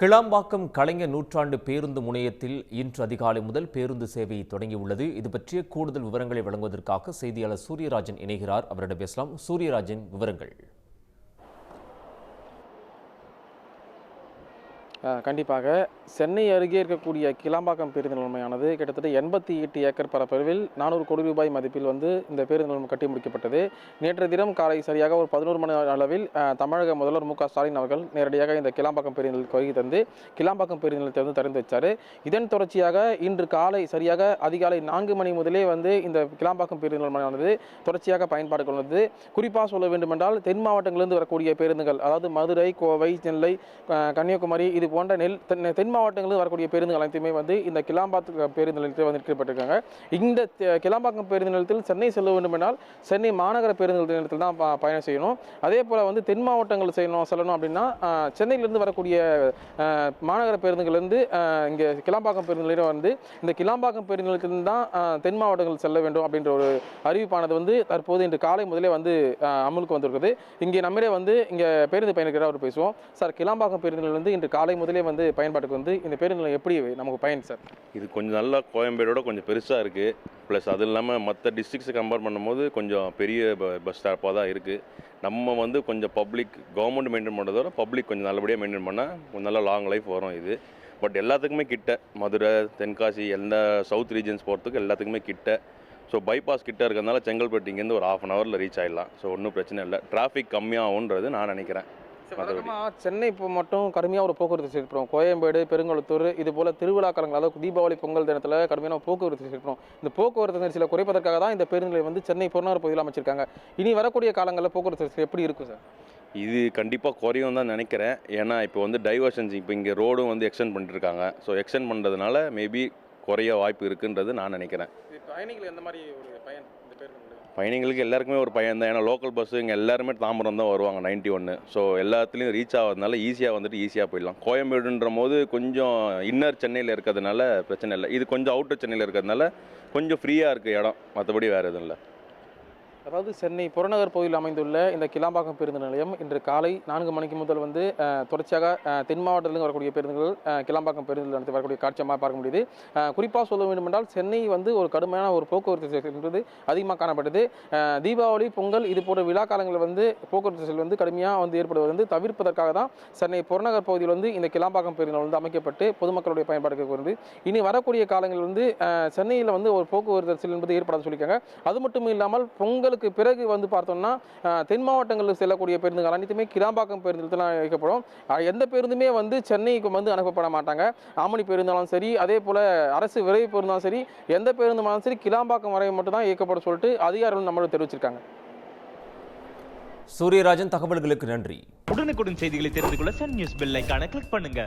கிளாம்பாக்கம் கலைஞர் நூற்றாண்டு பேருந்து முனையத்தில் இன்று அதிகாலை முதல் பேருந்து சேவை தொடங்கியுள்ளது. இது பற்றிய கூடுதல் விவரங்களை வழங்குவதற்காக செய்தியாளர் சூரியராஜன் இணைகிறார். அவரிடம் பேசலாம். சூரியராஜன் விவரங்கள். கண்டிப்பாக. சென்னை அருகே இருக்கக்கூடிய கிளாம்பாக்கம் பேருந்து நிலைமையானது கிட்டத்தட்ட எண்பத்தி எட்டு ஏக்கர் பரப்பளவில் நானூறு கோடி ரூபாய் மதிப்பில் வந்து இந்த பேருந்து நிலையம் கட்டி முடிக்கப்பட்டது. நேற்று தினம் காலை சரியாக ஒரு பதினோரு மணி அளவில் தமிழக முதல்வர் மு ஸ்டாலின் அவர்கள் நேரடியாக இந்த கிளாம்பாக்கம் பேருந்து வருகை தந்து கிளாம்பாக்கம் பேருந்து நிலையத்தை வந்து திறந்து வச்சார். இதன் தொடர்ச்சியாக இன்று காலை சரியாக அதிகாலை நான்கு மணி முதலே வந்து இந்த கிளாம்பாக்கம் பேருந்து நிலையமானது தொடர்ச்சியாக பயன்பாடு கொண்டது. குறிப்பாக சொல்ல வேண்டுமென்றால் தென் மாவட்டங்களிலிருந்து வரக்கூடிய பேருந்துகள் அதாவது மதுரை கோவை நெல்லை கன்னியாகுமரி இது போன்ற நெல் தென் தென் மாவட்டங்களில் வரக்கூடிய பேருந்துகள் அனைத்துமே வந்து இந்த கிளாம்பாக்கு பேருந்து நிலையத்தில் வந்து நிற்கப்பட்டிருக்காங்க. இந்த கிளாம்பாக்கம் பேருந்து நிலையத்தில் சென்னை செல்ல வேண்டுமென்றால் சென்னை மாநகர பேருந்து நிலையத்தில் தான் பயணம் செய்யணும். அதே போல் வந்து தென் மாவட்டங்கள் செய்யணும் செல்லணும் அப்படின்னா சென்னையிலேருந்து சென்னையிலிருந்து வரக்கூடிய மாநகர பேருந்துகள்லேருந்து இங்கே கிளாம்பாக்கம் பேருந்து நிலையம் வந்து இந்த கிளாம்பாக்கம் பேருந்து நிலையத்திலிருந்து தான் தென் மாவட்டங்கள் செல்ல வேண்டும் அப்படின்ற ஒரு அறிவிப்பானது வந்து தற்போது இன்று காலை முதலே வந்து அமலுக்கு வந்திருக்குது. இங்கே நம்மளே வந்து இங்கே பேருந்து பயணிக்கிற அவர் பேசுவோம். சார் கிளாம்பாக்கம் பேருந்து வந்து இன்று காலை முதலே வந்து பயன்பாட்டுக்கு வந்து இந்த பேருந்து நிலையம் எப்படி நமக்கு பயன் சார்? இது கொஞ்சம் நல்லா கோயம்பேடோட கொஞ்சம் பெருசாக இருக்குது ப்ளஸ் அது இல்லாமல் மற்ற டிஸ்ட்ரிக்ஸை கம்பேர் பண்ணும்போது கொஞ்சம் பெரிய பஸ் ஸ்டாப்பாக தான் இருக்குது நம்ம வந்து கொஞ்சம் பப்ளிக் கவர்மெண்ட் மெயின்டைன் பண்ணுறதோட பப்ளிக் கொஞ்சம் நல்லபடியாக மெயின்டைன் பண்ணால் கொஞ்சம் நல்லா லாங் லைஃப் வரும் இது. பட் எல்லாத்துக்குமே கிட்ட மதுரை தென்காசி எல்லா சவுத் ரீஜன்ஸ் போகிறதுக்கு எல்லாத்துக்குமே கிட்ட. ஸோ பைபாஸ் கிட்ட இருக்கிறதுனால செங்கல்பட்டு இங்கேருந்து ஒரு ஆஃப் அன் ஹவரில் ரீச் ஆகிடலாம் ஸோ ஒன்றும் பிரச்சனை இல்லை. டிராஃபிக் கம்மியாகும்ன்றது நான் நினைக்கிறேன். வழக்கமாக சென்னை இப்போ மட்டும் கடுமையாக ஒரு போக்குவரத்து சேர்க்கிறோம் கோயம்பேடு பெருங்குளத்தூர் இது போல திருவிழா காலங்கள் அதாவது தீபாவளி பொங்கல் தினத்தில் கடுமையான போக்குவரத்து சேர்க்கிறோம் இந்த போக்குவரத்து நெரிசலை குறைப்பதற்காக தான் இந்த பேருந்து வந்து சென்னை புறநகர் பகுதியில் அமைச்சிருக்காங்க. இனி வரக்கூடிய காலங்களில் போக்குவரத்து நெரிசல் எப்படி இருக்கும் சார்? இது கண்டிப்பாக குறையும் தான் நினைக்கிறேன். ஏன்னா இப்போ வந்து டைவர்ஷன்ஸ் இப்போ இங்கே ரோடும் வந்து எக்ஸ்டெண்ட் பண்ணிட்டுருக்காங்க ஸோ எக்ஸ்டெண்ட் பண்ணுறதுனால மேபி குறைய வாய்ப்பு இருக்குன்றது நான் நினைக்கிறேன். மாதிரி ஒரு பயன் இந்த பேருந்து பயணிகளுக்கு எல்லாருக்குமே ஒரு பயன் தான். ஏன்னா லோக்கல் பஸ்ஸு இங்கே எல்லாருமே தாம்பரம் தான் வருவாங்க நைன்ட்டி ஒன்று ஸோ எல்லாத்துலேயும் ரீச் ஆகிறதுனால ஈஸியாக வந்துட்டு ஈஸியாக போயிடலாம். கோயம்பேடுன்ற போது கொஞ்சம் இன்னர் சென்னையில் இருக்கிறதுனால பிரச்சனை இல்லை. இது கொஞ்சம் அவுட்டர் சென்னையில் இருக்கிறதுனால கொஞ்சம் ஃப்ரீயாக இருக்குது இடம். மற்றபடி வேறு எதுவும் இல்லை. அதாவது சென்னை புறநகர் பகுதியில் அமைந்துள்ள இந்த கிளாம்பாக்கம் பேருந்து நிலையம் இன்று காலை நான்கு மணிக்கு முதல் வந்து தொடர்ச்சியாக தென் மாவட்டத்திலிருந்து வரக்கூடிய பேருந்துகள் கிளாம்பாக்கம் பேருந்து நடத்தி வரக்கூடிய காட்சியமாக பார்க்க முடியுது. குறிப்பாக சொல்ல வேண்டுமென்றால் சென்னை வந்து ஒரு கடுமையான ஒரு போக்குவரத்து என்பது அதிகமாக காணப்பட்டது. தீபாவளி பொங்கல் இது போன்ற விழா காலங்களில் வந்து போக்குவரத்து நெரிசல் வந்து கடுமையாக வந்து ஏற்படுவது வந்து தவிர்ப்பதற்காக தான் சென்னை புறநகர் பகுதியில் வந்து இந்த கிளாம்பாக்கம் பேருந்து வந்து அமைக்கப்பட்டு பொதுமக்களுடைய பயன்பாடுக்கு வருது. இனி வரக்கூடிய காலங்களில் வந்து சென்னையில் வந்து ஒரு போக்குவரத்து நெரிசல் என்பது ஏற்படாது சொல்லியிருக்காங்க. அது மட்டும் இல்லாமல் பொங்கலுக்கு பிறகு வந்து பார்த்தோம்னா தென் மாவட்டங்களுக்கு செல்லக்கூடிய பேருந்துகள் அனைத்துமே கிளாம்பாக்கம் பேருந்து தான் இயக்கப்படும் எந்த பேருந்துமே வந்து சென்னைக்கு வந்து அனுப்பப்பட மாட்டாங்க. ஆமணி பேருந்தாலும் சரி அதே போல் அரசு விரைவு பேருந்தாலும் சரி எந்த பேருந்துமாலும் சரி கிளாம்பாக்கம் வரை மட்டும் தான் இயக்கப்படும் சொல்லிட்டு அதிகாரிகள் நம்மளுக்கு தெரிவிச்சிருக்காங்க. சூரியராஜன் தகவல்களுக்கு நன்றி. உடனுக்குடன் செய்திகளை தெரிந்து கொள்ள சன் நியூஸ் பெல் ஐகானை கிளிக் பண்ணுங்க.